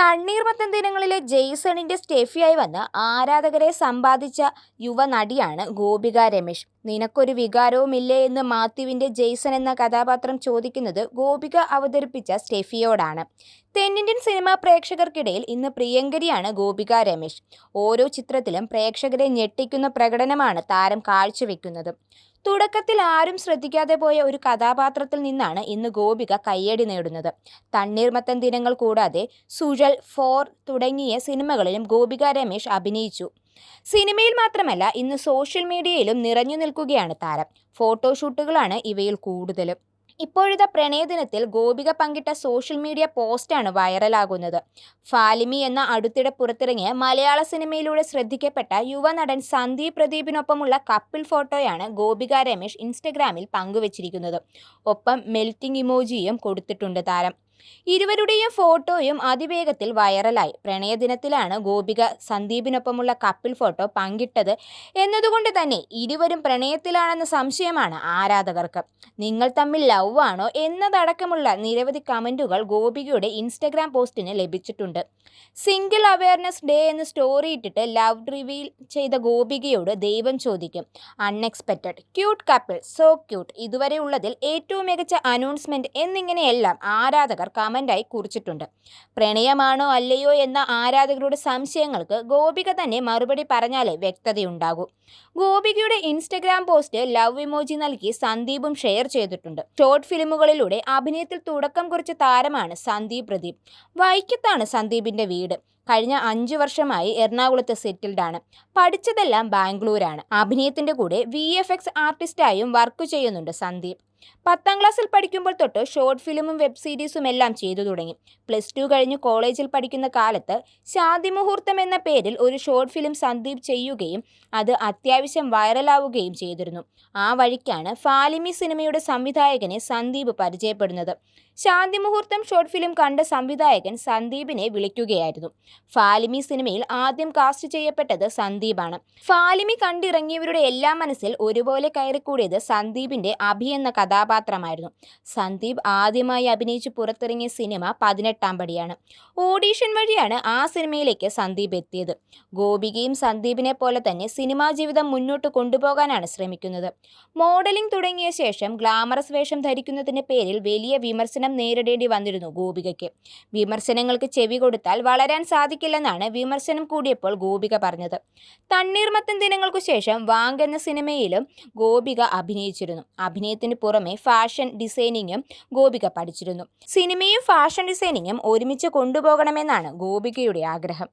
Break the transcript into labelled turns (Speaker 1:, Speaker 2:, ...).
Speaker 1: തണ്ണീർമത്തൻ ദിനങ്ങളിലെ ജെയ്സണിന്റെ സ്റ്റെഫിയായി വന്ന് ആരാധകരെ സമ്പാദിച്ച യുവനടിയാണ് ഗോപിക രമേശ്. നിനക്കൊരു വികാരവുമില്ലേ എന്ന് മാത്യുവിന്റെ ജെയ്സൺ എന്ന കഥാപാത്രം ചോദിക്കുന്നത് ഗോപിക അവതരിപ്പിച്ച സ്റ്റെഫിയോടാണ്. തെന്നിന്ത്യൻ സിനിമാ പ്രേക്ഷകർക്കിടയിൽ ഇന്ന് പ്രിയങ്കരിയാണ് ഗോപിക രമേശ്. ഓരോ ചിത്രത്തിലും പ്രേക്ഷകരെ ഞെട്ടിക്കുന്ന പ്രകടനമാണ് താരം കാഴ്ചവെക്കുന്നത്. തുടക്കത്തിൽ ആരും ശ്രദ്ധിക്കാതെ പോയ ഒരു കഥാപാത്രത്തിൽ നിന്നാണ് ഇന്ന് ഗോപിക കയ്യടി നേടുന്നത്. തണ്ണീർമത്തൻ ദിനങ്ങൾ കൂടാതെ സുഴൽ ഫോർ തുടങ്ങിയ സിനിമകളിലും ഗോപിക രമേശ് അഭിനയിച്ചു. സിനിമയിൽ മാത്രമല്ല ഇന്ന് സോഷ്യൽ മീഡിയയിലും നിറഞ്ഞു നിൽക്കുകയാണ് താരം. ഫോട്ടോഷൂട്ടുകളാണ് ഇവയിൽ കൂടുതലും. ഇപ്പോഴത്തെ പ്രണയദിനത്തിൽ ഗോപിക പങ്കിട്ട സോഷ്യൽ മീഡിയ പോസ്റ്റാണ് വൈറലാകുന്നത്. ഫാലിമി എന്ന അടുത്തിടെ പുറത്തിറങ്ങിയ മലയാള സിനിമയിലൂടെ ശ്രദ്ധിക്കപ്പെട്ട യുവനടൻ സന്ദീപ് പ്രദീപിനൊപ്പമുള്ള കപ്പിൾ ഫോട്ടോയാണ് ഗോപിക രമേശ് ഇൻസ്റ്റഗ്രാമിൽ പങ്കുവച്ചിരിക്കുന്നത്. ഒപ്പം മെൽറ്റിംഗ് ഇമോജിയും കൊടുത്തിട്ടുണ്ട് താരം. ഇരുവരുടെയും ഫോട്ടോയും അതിവേഗത്തിൽ വൈറലായി. പ്രണയദിനത്തിലാണ് ഗോപിക സന്ദീപിനൊപ്പമുള്ള കപ്പിൾ ഫോട്ടോ പങ്കിട്ടത് എന്നതുകൊണ്ട് തന്നെ ഇരുവരും പ്രണയത്തിലാണെന്ന സംശയമാണ് ആരാധകർക്ക്. നിങ്ങൾ തമ്മിൽ ലവ് ആണോ എന്നതടക്കമുള്ള നിരവധി കമന്റുകൾ ഗോപികയുടെ ഇൻസ്റ്റഗ്രാം പോസ്റ്റിന് ലഭിച്ചിട്ടുണ്ട്. സിംഗിൾ അവയർനെസ് ഡേ എന്ന് സ്റ്റോറി ഇട്ടിട്ട് ലവ് റിവീൽ ചെയ്ത ഗോപികയോട് ദൈവം ചോദിക്കും unexpected cute couple so cute. ഇതുവരെ ഉള്ളതിൽ ഏറ്റവും മികച്ച അനൗൺസ്മെന്റ് എന്നിങ്ങനെയെല്ലാം ആരാധകർ കമന്റായി കുറിച്ചിട്ടുണ്ട്. പ്രണയമാണോ അല്ലയോ എന്ന ആരാധകരുടെ സംശയങ്ങൾക്ക് ഗോപിക തന്നെ മറുപടി പറഞ്ഞാലേ വ്യക്തതയുണ്ടാകൂ. ഗോപികയുടെ ഇൻസ്റ്റഗ്രാം പോസ്റ്റ് ലവ് ഇമോജി നൽകി സന്ദീപും ഷെയർ ചെയ്തിട്ടുണ്ട്. ഷോർട്ട് ഫിലിമുകളിലൂടെ അഭിനയത്തിൽ തുടക്കം കുറിച്ച താരമാണ് സന്ദീപ് പ്രദീപ്. വൈക്കത്താണ് സന്ദീപിന്റെ വീട്. കഴിഞ്ഞ അഞ്ചു വർഷമായി എറണാകുളത്ത് സെറ്റിൽഡ് ആണ്. പഠിച്ചതെല്ലാം ബാംഗ്ലൂരാണ്. അഭിനയത്തിന്റെ കൂടെ വി എഫ് എക്സ് ആർട്ടിസ്റ്റായും വർക്ക് ചെയ്യുന്നുണ്ട് സന്ദീപ്. പത്താം ക്ലാസ്സിൽ പഠിക്കുമ്പോൾ തൊട്ട് ഷോർട്ട് ഫിലിമും വെബ് സീരീസും എല്ലാം ചെയ്തു തുടങ്ങി. പ്ലസ് ടു കഴിഞ്ഞ് കോളേജിൽ പഠിക്കുന്ന കാലത്ത് ശാന്തിമുഹൂർത്തം എന്ന പേരിൽ ഒരു ഷോർട്ട് ഫിലിം സന്ദീപ് ചെയ്യുകയും അത് അത്യാവശ്യം വൈറലാവുകയും ചെയ്തിരുന്നു. ആ വഴിക്കാണ് ഫാലിമി സിനിമയുടെ സംവിധായകനെ സന്ദീപ് പരിചയപ്പെടുന്നത്. ശാന്തിമുഹൂർത്തം ഷോർട്ട് ഫിലിം കണ്ട സംവിധായകൻ സന്ദീപിനെ വിളിക്കുകയായിരുന്നു. ഫാലിമി സിനിമയിൽ ആദ്യം കാസ്റ്റ് ചെയ്യപ്പെട്ടത് സന്ദീപാണ്. ഫാലിമി കണ്ടിറങ്ങിയവരുടെ എല്ലാ മനസ്സിൽ ഒരുപോലെ കയറിക്കൂടിയത് സന്ദീപിന്റെ അഭി എന്ന കഥാപാത്രമായിരുന്നു. സന്ദീപ് ആദ്യമായി അഭിനയിച്ച് പുറത്തിറങ്ങിയ സിനിമ പതിനെട്ടാം പടിയാണ്. ഓഡീഷൻ വഴിയാണ് ആ സിനിമയിലേക്ക് സന്ദീപ് എത്തിയത്. ഗോപികയും സന്ദീപിനെ പോലെ തന്നെ സിനിമാ ജീവിതം മുന്നോട്ട് കൊണ്ടുപോകാനാണ് ശ്രമിക്കുന്നത്. മോഡലിംഗ് തുടങ്ങിയ ശേഷം ഗ്ലാമറസ് വേഷം ധരിക്കുന്നതിന്റെ പേരിൽ വലിയ വിമർശനം നേരിടേണ്ടി വന്നിരുന്നു ഗോപികയ്ക്ക്. വിമർശനങ്ങൾക്ക് ചെവി കൊടുത്താൽ വളരാൻ സാധിക്കില്ലെന്നാണ് വിമർശനം കൂടിയപ്പോൾ ഗോപിക പറഞ്ഞത്. തണ്ണീർമത്തൻ ദിനങ്ങൾക്കു ശേഷം വാങ്ക് എന്ന സിനിമയിലും ഗോപിക അഭിനയിച്ചിരുന്നു. അഭിനയത്തിന് പുറമെ ഫാഷൻ ഡിസൈനിങ്ങും ഗോപിക പഠിച്ചിരുന്നു. സിനിമയും ഫാഷൻ ഡിസൈനിങ്ങും ഒരുമിച്ച് കൊണ്ടുപോകണമെന്നാണ് ഗോപികയുടെ ആഗ്രഹം.